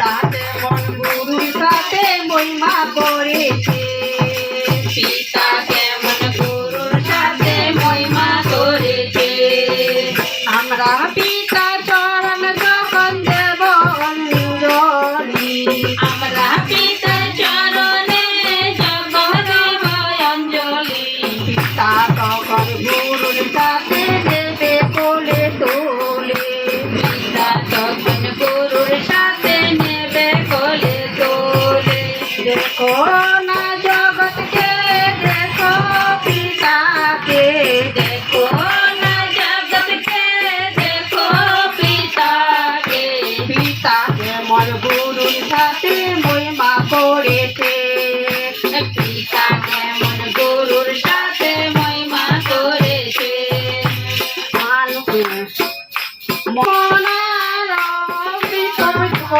তাতে মন গুরু তাতে মহিমা করেছে। সীতাকে মন গুরুর সাথে মহিমা করেছে। আমরা পিতা দেখো না জগৎকে, দেখো পিতাকে, দেখো না জগৎকে, দেখো পিতাকে। পিতাকে মর গুরুর সাথে মহিমা করেছে। পিতাকে মন গুরুর সাথে মহিমা করেছে। মানুষ মনার বিতর্ক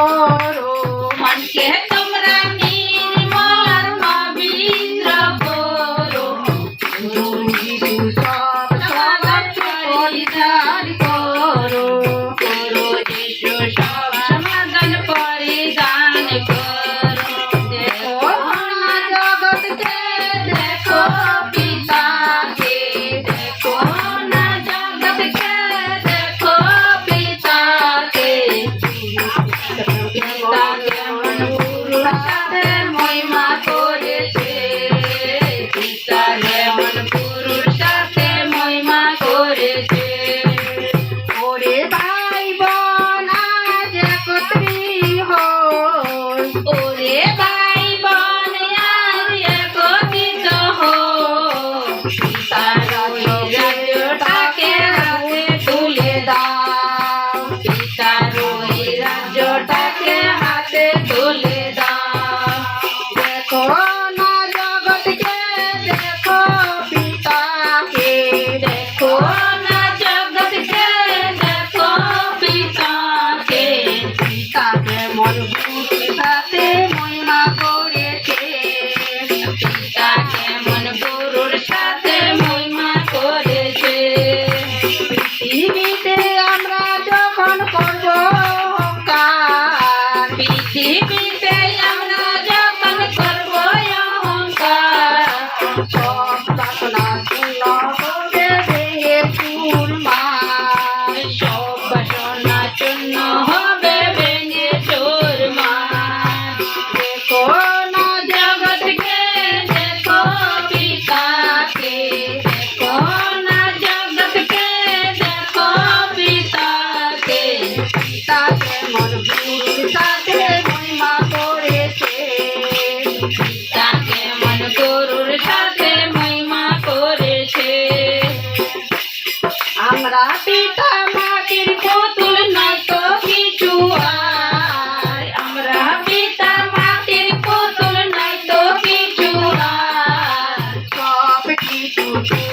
Thank you.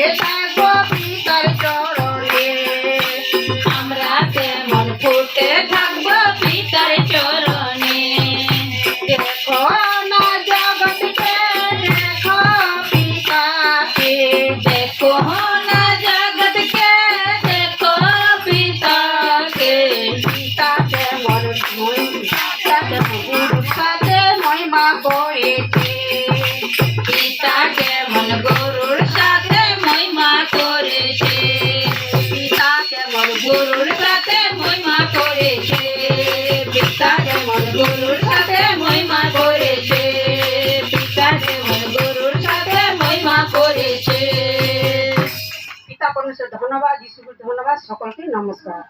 Yeah. ধন্যবাদ যিশুকে ধন্যবাদ সকলকে নমস্কার।